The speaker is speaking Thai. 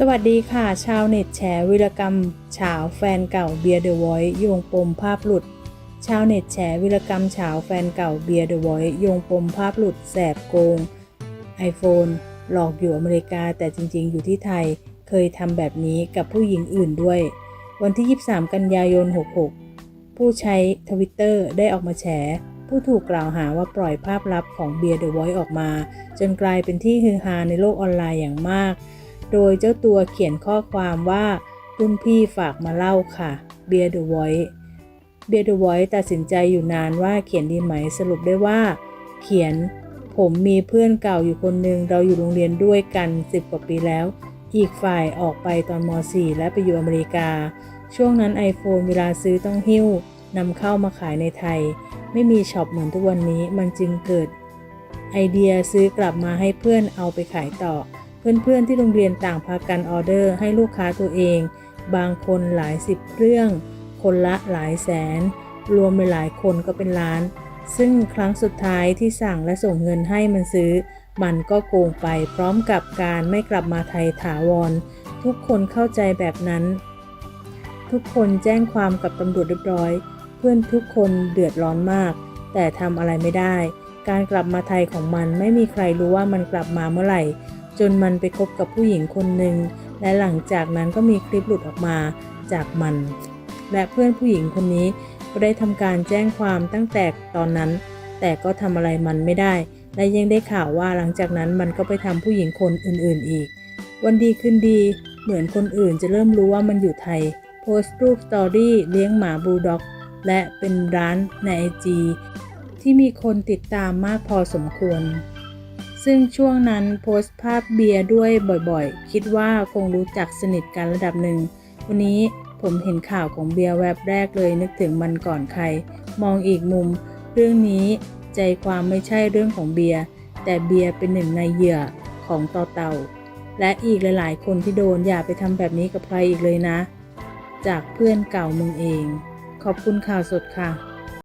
สวัสดีค่ะ ชาวเน็ตแฉวิรกรรมเฉาวแฟนเก่าเบียร์เดอะไวท์โยงปมภาพหลุด ชาวเน็ตแฉวิรกรรมเฉาวแฟนเก่าเบียร์เดอะไวท์โยงปมภาพหลุดแสบโกง iPhone หลอกอยู่อเมริกาแต่จริง ๆ อยู่ที่ไทย เคยทำแบบนี้กับผู้หญิงอื่นด้วย วันที่ 23 กันยายน 66 ผู้ใช้ทวิตเตอร์ได้ออกมาแฉผู้ถูกกล่าวหาว่าปล่อยภาพลับของเบียร์เดอะไวท์ออกมา จนกลายเป็นที่ฮือฮาในโลกออนไลน์อย่างมาก โดยเจ้าตัวเขียนข้อความว่ารุ่นพี่ฝากมาเล่าค่ะเบียร์เดอะไวท์เบียร์เดอะไวท์ตัดสินใจอยู่นานว่าเขียนดีไหมสรุปได้ว่า เขียนผมมีเพื่อนเก่าอยู่คนหนึ่งเราอยู่โรงเรียนด้วยกัน10กว่าปีแล้ว อีกฝ่ายออกไปตอนม .4 และไปอยู่อเมริกา ช่วงนั้น iPhone เวลาซื้อต้องหิ้วนำเข้ามาขายในไทย ไม่มีช็อปเหมือนทุกวันนี้มันจึงเกิด ไอเดียซื้อกลับมาให้เพื่อนเอาไปขายต่อ เพื่อนๆที่โรงเรียนต่างพากันออเดอร์ให้ลูกค้าตัวเอง บางคนหลายสิบเครื่อง คนละหลายแสน รวมไปหลายคนก็เป็นล้าน ซึ่งครั้งสุดท้ายที่สั่งและส่งเงินให้มันซื้อ มันก็โกงไปพร้อมกับการไม่กลับมาไทยถาวร ทุกคนเข้าใจแบบนั้น ทุกคนแจ้งความกับตำรวจเรียบร้อย เพื่อนทุกคนเดือดร้อนมาก แต่ทำอะไรไม่ได้ การกลับมาไทยของมันไม่มีใครรู้ว่ามันกลับมาเมื่อไหร่ จนมันไปคบกับผู้หญิงคนหนึ่ง และหลังจากนั้นก็มีคลิปหลุดออกมาจากมัน และเพื่อนผู้หญิงคนนี้ก็ได้ทำการแจ้งความตั้งแต่ตอนนั้น แต่ก็ทำอะไรมันไม่ได้ และยังได้ข่าวว่าหลังจากนั้นมันก็ไปทำผู้หญิงคนอื่นๆอีก วันดีคืนดีเหมือนคนอื่นจะเริ่มรู้ว่ามันอยู่ไทย โพสต์รูปสตอรี่เลี้ยงหมาบูลด็อก และเป็นร้านในไอจีที่มีคนติดตามมากพอสมควร ซึ่งช่วงนั้นโพสต์ภาพเบียร์ด้วยบ่อยๆ คิดว่าคงรู้จักสนิทกันระดับหนึ่ง วันนี้ผมเห็นข่าวของเบียร์แวบแรกเลยนึกถึงมันก่อนใคร มองอีกมุม เรื่องนี้ใจความไม่ใช่เรื่องของเบียร์แต่เบียร์เป็นหนึ่งในเหยื่อของต่อเต่า และอีกหลายๆ คนที่โดนอย่าไปทำแบบนี้กับใครอีกเลยนะ จากเพื่อนเก่ามึงเอง ขอบคุณข่าวสดค่ะ